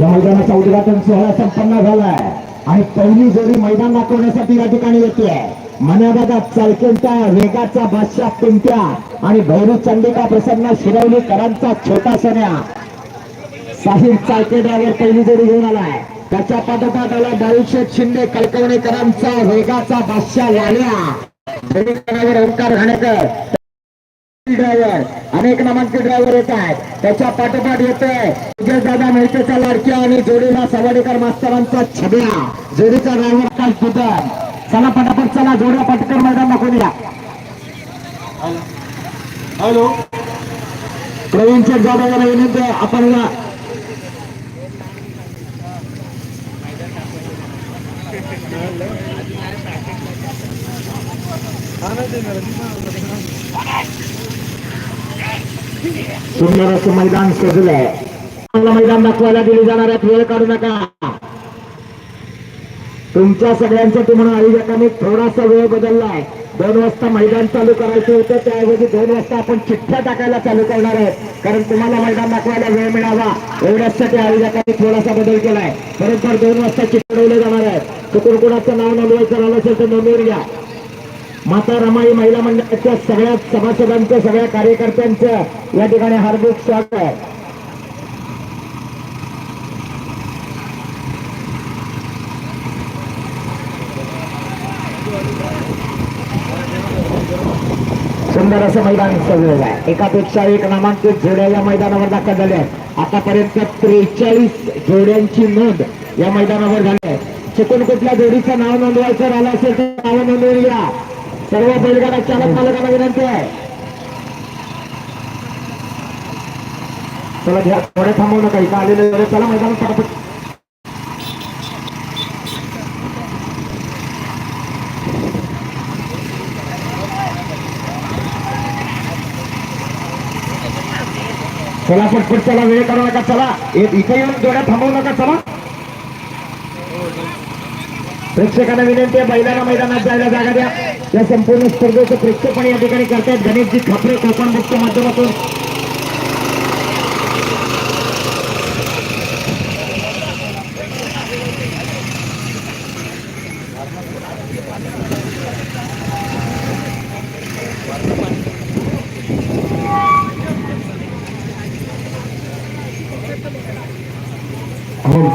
या मैदानाचा उद्घाटन सोहळा संपन्न झालाय आणि पहिली जोडी मैदान दाखवण्यासाठी या ठिकाणी येते मनाबादात चालकेंचा वेगाचा बादशाह पिंट्या आणि भैरू चंडिका प्रसन्न शिरवलीकरांचा छोटा सन्या. साहिब चालके ड्रायव्हर पहिली जोडी घेऊन आलाय. त्याच्या पाठोपाठ आला बाळूशेठ शिंदे कलकवणेकरांचा वेगाचा बादशाह लाल्या ओंकार घाणेकर. ड्रायव्हर अनेक नामांकित ड्रायव्हर येत आहेत. त्याच्या पाठोपाठ येतोय. विजय दादा मेहतेचा लाडक्या आणि जोडीला सवाडेकर मास्तरांचा छब्या. जोडीचा ड्रायव्हर काल पुतन चला पटापट चला जोड्या पटकन मैदान दाखवून या हॅलो. प्रवीण शेठ जाधव विनंती आहे. आपण या. सुंदर असं मैदान सजलंय. चांगलं मैदान दाखवायला दिली जाणार आहे वेळ काढू नका. तुमच्या सगळ्यांसाठी म्हणून आयोजकांनी थोडासा वेळ बदललाय. दोन वाजता मैदान चालू करायचं होतं त्याऐवजी दोन वाजता आपण चिठ्ठ्या टाकायला चालू करणार आहोत. कारण तुम्हाला मैदान दाखवायला वेळ मिळावा. एवढ्यासाठी आयोजकांनी थोडासा बदल केलाय. बरोबर दोन वाजता चिठ्ठ्या जाणार आहेत. तर कुणकुणाचं नाव नोंदवायचं राहिलं असेल तर नोंदवून घ्या. माता रमाई महिला मंडळाच्या सगळ्या सभासदांचं सगळ्या कार्यकर्त्यांचं या ठिकाणी हार्दिक स्वागत. सुंदर असं मैदान सजवलं आहे. एकापेक्षा एक नामांकित जोड्या या मैदानावर दाखल झाल्या आतापर्यंत त्रेचाळीस जोड्यांची नोंद या मैदानावर झाली आहे. चुकून कुठल्या जोडीचं नाव नोंदवायचं राहिलं असेल तर नाव नोंदवून घ्या. सर्व बैलगाडा चालक मालकाला विनंती आहे. चला घ्या. थोडे थांबवू नका. इथं आलेले चला मैदान पटापट. चला पटपट चला वेळ करू नका चला. एक इथे येऊन जोड्या थांबवू नका चला. प्रेक्षकांना विनंती आहे बैलांना मैदानात जायला जागा द्या. या संपूर्ण स्पर्धेचं प्रेक्षेपण या ठिकाणी करतायत. गणेशजी खापरे कोकण बुकच्या माध्यमातून. हल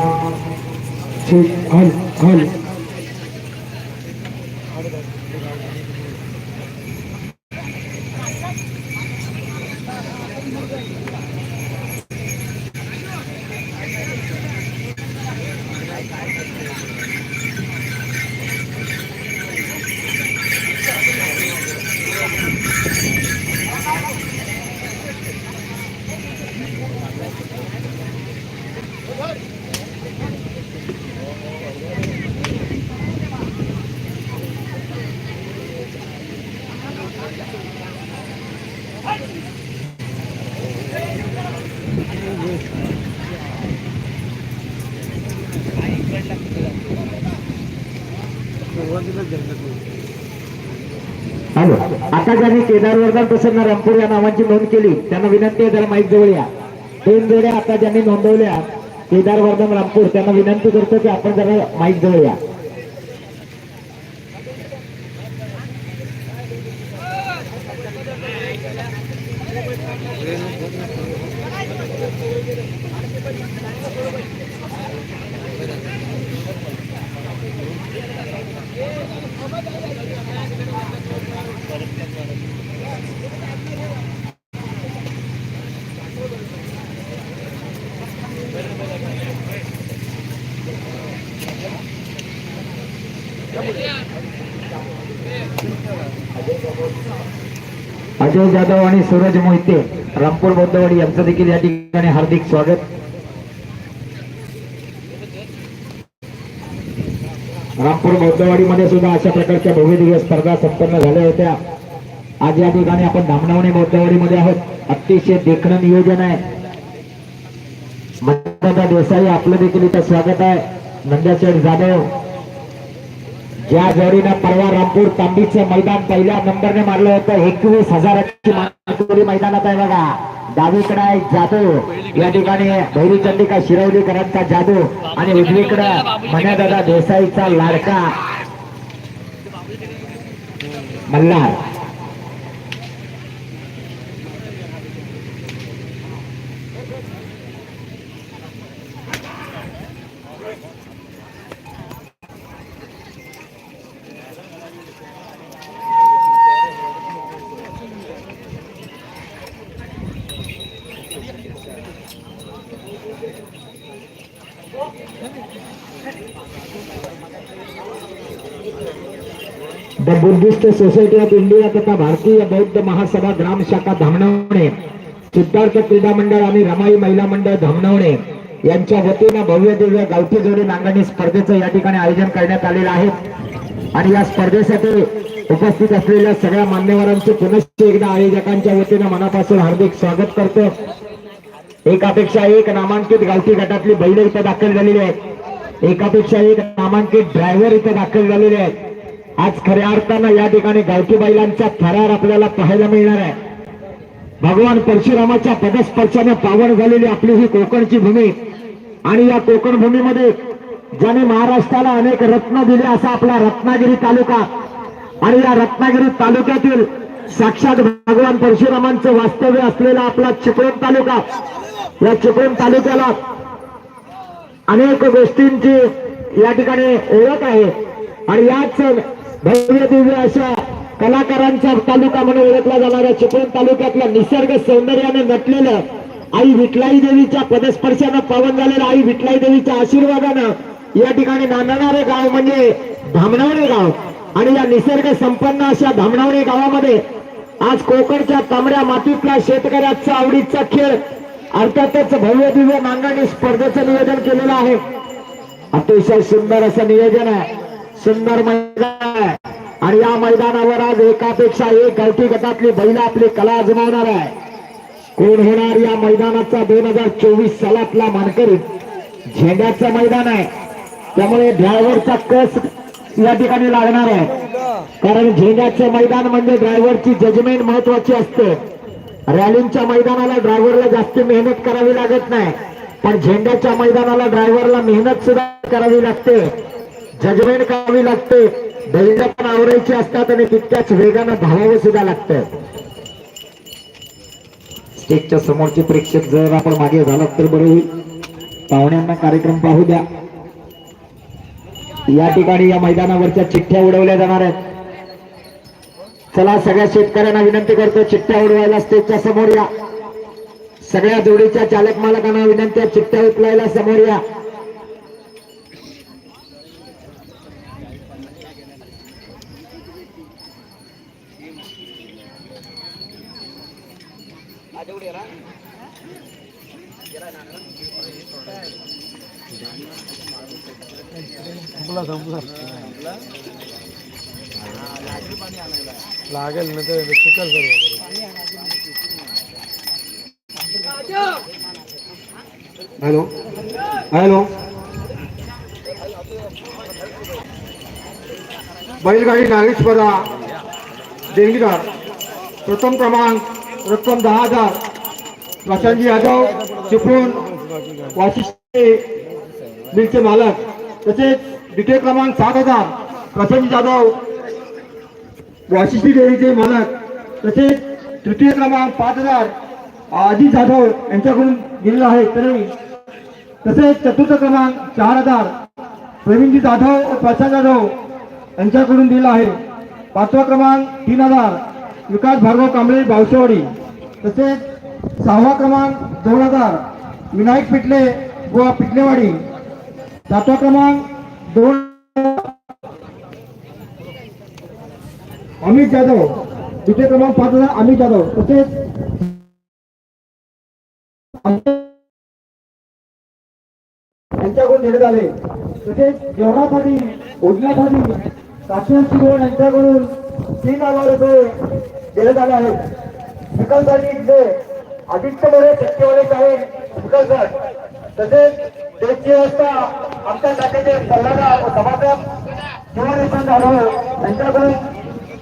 ठीक हल हल. हॅलो. आता ज्यांनी केदार वर्धन प्रसन्न रामपूर या नावांची नोंद केली त्यांना विनंती आहे जरा माईक जवळ या. दोन जोड्या आता ज्यांनी नोंदवल्या केदार वर्धन रामपूर त्यांना विनंती करतो की आपण जरा माईक जवळ या. अजय जाधव आणि सूरज मोहिते रामपूर बौद्धवाडी यांचं देखील या ठिकाणी हार्दिक स्वागत. रामपूर बौद्धवाडीमध्ये सुद्धा अशा प्रकारच्या भव्य दिव्य स्पर्धा संपन्न झाल्या होत्या. आज या ठिकाणी आपण धामणवणे बौद्धवाडीमध्ये आहोत. अतिशय देखणं नियोजन आहे. मंदादा देसाई आपलं देखील इथं स्वागत आहे. नंद्याशेठ जाधव या जोडीनं परवा रामपूर तांबीचं मैदान पहिल्या नंबरने मारलं होतं. एकवीस हजाराची मैदानात आहे बघा. डावीकडे आहे जादू. या ठिकाणी भैरी चंडिका शिरवलीकरांचा जादू. आणि उजवीकडे मन्यादादा देसाईचा लाडका Malhar. The Buddhist Society of India तथा भारतीय बौद्ध महासभा ग्राम शाखा धामणवणे सिद्धार्थ क्रीडा मंडळ आणि रमाई महिला मंडळ धामणवणे यांच्या वतीनं भव्य दिव्य गावठी जोडी नांगरणी स्पर्धेचं या ठिकाणी आयोजन करण्यात आलेलं आहे. आणि या स्पर्धेसाठी उपस्थित असलेल्या सगळ्या मान्यवरांचे पुनश्च एकदा आयोजकांच्या वतीनं मनापासून हार्दिक स्वागत करतो. एकापेक्षा एक नामांकित गावठी गटातली बैल इथं दाखल झालेली आहेत. एकापेक्षा एक नामांकित ड्रायव्हर इथं दाखल झालेले आहेत. आज खऱ्या अर्थानं या ठिकाणी गावठी बैलांचा थरार आपल्याला पाहायला मिळणार आहे. भगवान परशुरामाच्या पदस्पर्शाने पावन झालेली आपली ही कोकणची भूमी. आणि या कोकण भूमीमध्ये ज्याने महाराष्ट्राला अनेक रत्न दिले असा आपला रत्नागिरी तालुका. आणि या रत्नागिरी तालुक्यातील साक्षात भगवान परशुरामांचं वास्तव्य असलेला आपला चिपळूण तालुका. या चिपळूण तालुक्याला अनेक गोष्टींची या ठिकाणी ओळख आहे. आणि याच भव्य दिव्य अशा कलाकारांचा तालुका म्हणून ओळखला जाणाऱ्या चिपळूण तालुक्यातल्या निसर्ग सौंदर्याने नटलेलं आई विठलाई देवीच्या पदस्पर्शानं पावन झालेलं आई विठलाई देवीच्या आशीर्वादानं या ठिकाणी नांदणारे गाव म्हणजे धामणवणे गाव. आणि या निसर्ग संपन्न अशा धामणवणे गावामध्ये आज कोकणच्या तांबड्या मातीतला शेतकऱ्याचा आवडीचा खेळ अर्थातच भव्य दिव्य नांगरणी स्पर्धेचं नियोजन केलेलं आहे. अतिशय सुंदर असं नियोजन आहे. सुंदर मैदान आहे. आणि या मैदानावर आज एकापेक्षा एक गावठी गटातली बैल आपली कला अजमावणार आहे. कोण होणार या मैदानाचा दोन हजार चोवीस सालातला मानकरी? झेंड्याचं मैदान आहे. त्यामुळे ड्रायव्हरचा कस या ठिकाणी लागणार आहे. कारण झेंड्याचं मैदान म्हणजे ड्रायव्हरची जजमेंट महत्वाची असते. रॅलींच्या मैदानाला ड्रायव्हरला जास्त मेहनत करावी लागत नाही. पण झेंड्याच्या मैदानाला ड्रायव्हरला मेहनत सुद्धा करावी लागते. जजमेंट करावी लागते. बैल पण आवरायची असतात आणि तितक्याच वेगानं धावावं सुद्धा लागतं. स्टेजच्या समोरचे प्रेक्षक जर आपण मागे झालात तर बरं होईल. पाहुण्यांना कार्यक्रम पाहू द्या. या ठिकाणी या मैदानावरच्या चिठ्ठ्या उडवल्या जाणार आहेत. चला सगळ्या शेतकऱ्यांना विनंती करतो चिठ्ठ्या उडवायला स्टेजच्या समोर या. सगळ्या जोडीच्या चालक मालकांना विनंती आहे चिठ्ठ्या उचलायला समोर या. लागेल ना तर चुकल सर्व हॅलो. हॅलो. बैलगाडी नागरिक स्पर्धा देणगीदार. प्रथम क्रमांक रक्कम दहा हजार. प्रशांतजी यादव चिपळूण. वाशिष्ठ मिलचे मालक तसेच द्वितीय क्रमांक सात हजार प्रशांतजी जाधव वाशिष्ठी डेअरीचे मालक तसेच तृतीय क्रमांक पाच हजार अजित जाधव यांच्याकडून दिलेला आहे तरी तसेच चतुर्थ क्रमांक चार हजार प्रवीणजी जाधव व प्रशांत जाधव यांच्याकडून दिला आहे. पाचवा क्रमांक तीन हजार विकास भार्गव कांबळे बावशेवाडी. तसेच सहावा क्रमांक दोन हजार विनायक पिटले व पिटलेवाडी. सातवा क्रमांक दोन. अमित जाधव. द्वितीय क्रमांक पाच हजार अमित जाधव. तसेच यांच्याकडून देण्यात आले. तसेच जेवणासाठी ओढण्यासाठी काशीनाथ शिरोळ यांच्याकडून तीन हजार रुपये देण्यात आले आहेत. विकाससाठी इथले आदित्य मोरे सत्यवाले साहेब विकासगड तसेच त्याची व्यवस्था आमच्या शाखेचे सल्लागार व किंवा शिवनेशन जाधव यांच्याकडून